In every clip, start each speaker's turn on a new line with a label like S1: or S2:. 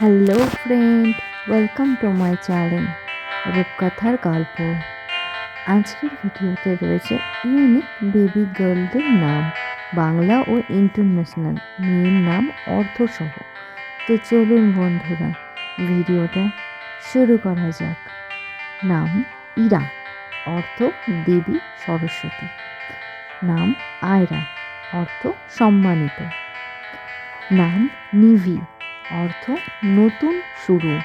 S1: Hello friend welcome to my channel রূপকথার গল্প আজকের ভিডিওতে রয়েছে ইউনিক বেবি গার্লদের নাম, বাংলা ও ইন্টারন্যাশনাল মেয়ের নাম অর্থসহ তো চলুন বন্ধুরা, ভিডিওটা শুরু করা যাক। নাম ইরা, অর্থ দেবী সরস্বতী। নাম আয়রা, অর্থ সম্মানিত। নাম নিভি অর্থ নতুন শুরু।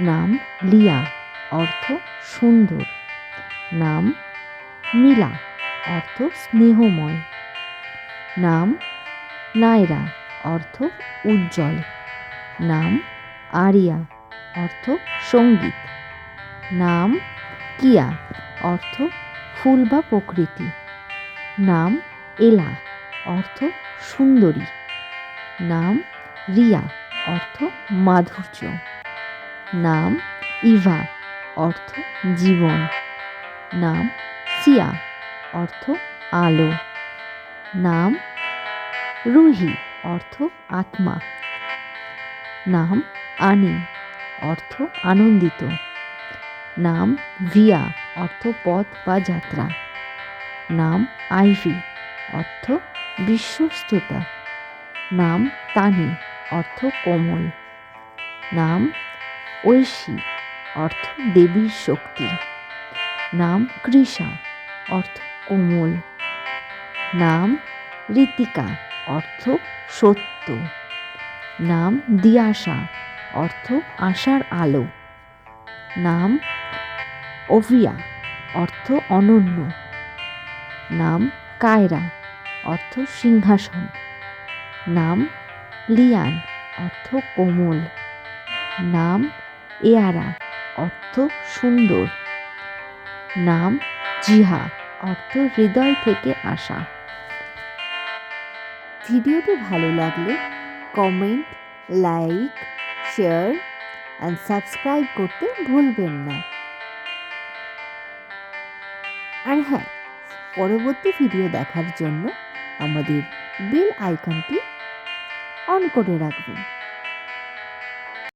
S1: নাম লিয়া, অর্থ সুন্দর। নাম মিলা, অর্থ স্নেহময়। নাম নায়রা, অর্থ উজ্জ্বল। নাম আরিয়া, অর্থ সংগীত। নাম কিয়া, অর্থ ফুল বা প্রকৃতি। নাম এলা, অর্থ সুন্দরী। নাম রিয়া, অর্থ মাধুর্য। নাম ইভা, অর্থ জীবন। নাম সিয়া, অর্থ আলো। নাম রুহি, অর্থ আত্মা। নাম আনি, অর্থ আনন্দিত। নাম ভিয়া, অর্থ পথ বা যাত্রা। নাম আইভি, অর্থ বিশ্বস্ততা। নাম তানি অর্থ কোমল। নাম ঐশী, অর্থ দেবীর শক্তি। নাম কৃষা, অর্থ কোমল। নাম ঋতিকা, অর্থ সত্য। নাম দিয়াশা, অর্থ আশার আলো। নাম অভিয়া, অর্থ অনন্য। নাম কায়রা, অর্থ সিংহাসন। নাম লিয়ান, অর্থ কোমল। নাম এয়ারা, অর্থ সুন্দর। নাম জিহা, অর্থ হৃদয় থেকে আসা। ভিডিওটি ভালো লাগলে comment, like, share and subscribe করতে ভুলবেন না। আর হ্যাঁ পরবর্তী ভিডিও দেখার জন্য আমাদের বেল আইকনটি অন করে রাখবেন।